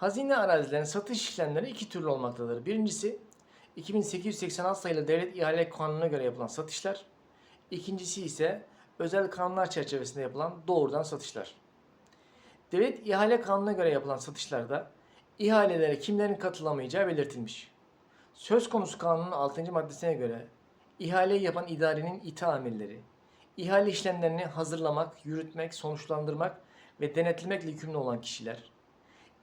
Hazine arazilerinin satış işlemleri iki türlü olmaktadır. Birincisi 2886 sayılı Devlet İhale Kanunu'na göre yapılan satışlar. İkincisi ise özel kanunlar çerçevesinde yapılan doğrudan satışlar. Devlet İhale Kanunu'na göre yapılan satışlarda ihalelere kimlerin katılamayacağı belirtilmiş. Söz konusu kanunun 6. maddesine göre ihaleyi yapan idarenin ita amirleri, ihale işlemlerini hazırlamak, yürütmek, sonuçlandırmak ve denetlemekle yükümlü olan kişiler,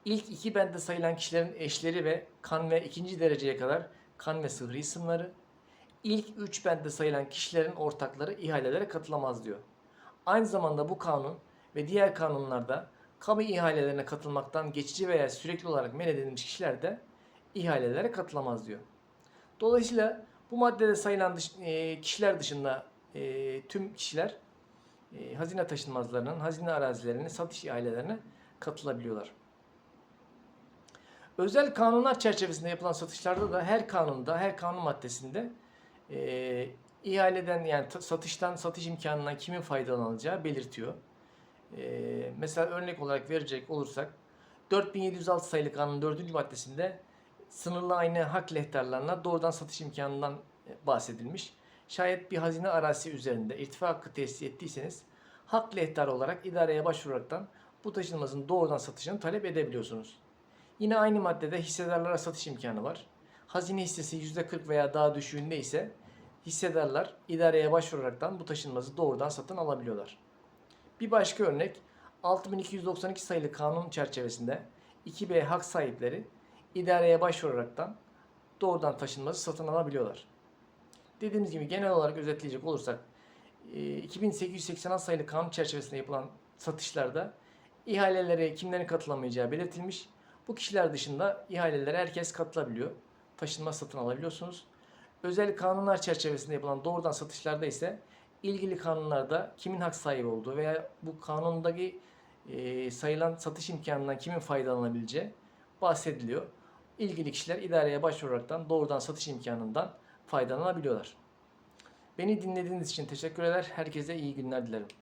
ilk iki bende sayılan kişilerin eşleri ve kan ve ikinci dereceye kadar kan ve sıhri isimleri, ilk üç bende sayılan kişilerin ortakları ihalelere katılamaz diyor. Aynı zamanda bu kanun ve diğer kanunlarda kamu ihalelerine katılmaktan geçici veya sürekli olarak men edilmiş kişiler de ihalelere katılamaz diyor. Dolayısıyla bu maddede sayılan dış- e, kişiler dışında e, tüm kişiler e, hazine taşınmazlarının, hazine arazilerinin satış ihalelerine katılabiliyorlar. Özel kanunlar çerçevesinde yapılan satışlarda da her kanunda, her kanun maddesinde e, ihaleden yani ta- satıştan, satış imkanından kimin faydalanacağı belirtiyor. E, mesela örnek olarak verecek olursak 4706 sayılı kanunun 4. maddesinde sınırlı aynı hak lehtarlarına doğrudan satış imkanından e, bahsedilmiş. Şayet bir hazine arazisi üzerinde irtifa hakkı tesis ettiyseniz hak lehtarı olarak idareye başvuraraktan bu taşınmazın doğrudan satışını talep edebiliyorsunuz. Yine aynı maddede hissedarlara satış imkanı var. Hazine hissesi %40 veya daha düşüğünde ise hissedarlar idareye başvuraraktan bu taşınmazı doğrudan satın alabiliyorlar. Bir başka örnek 6292 sayılı kanun çerçevesinde 2B hak sahipleri idareye başvuraraktan doğrudan taşınmazı satın alabiliyorlar. Dediğimiz gibi genel olarak özetleyecek olursak e, 2886 sayılı kanun çerçevesinde yapılan satışlarda ihalelere kimlerin katılamayacağı belirtilmiş. Bu kişiler dışında ihalelere herkes katılabiliyor. Taşınmaz satın alabiliyorsunuz. Özel kanunlar çerçevesinde yapılan doğrudan satışlarda ise ilgili kanunlarda kimin hak sahibi olduğu veya bu kanundaki e, sayılan satış imkanından kimin faydalanabileceği bahsediliyor. İlgili kişiler idareye başvuraraktan doğrudan satış imkanından faydalanabiliyorlar. Beni dinlediğiniz için teşekkür eder. Herkese iyi günler dilerim.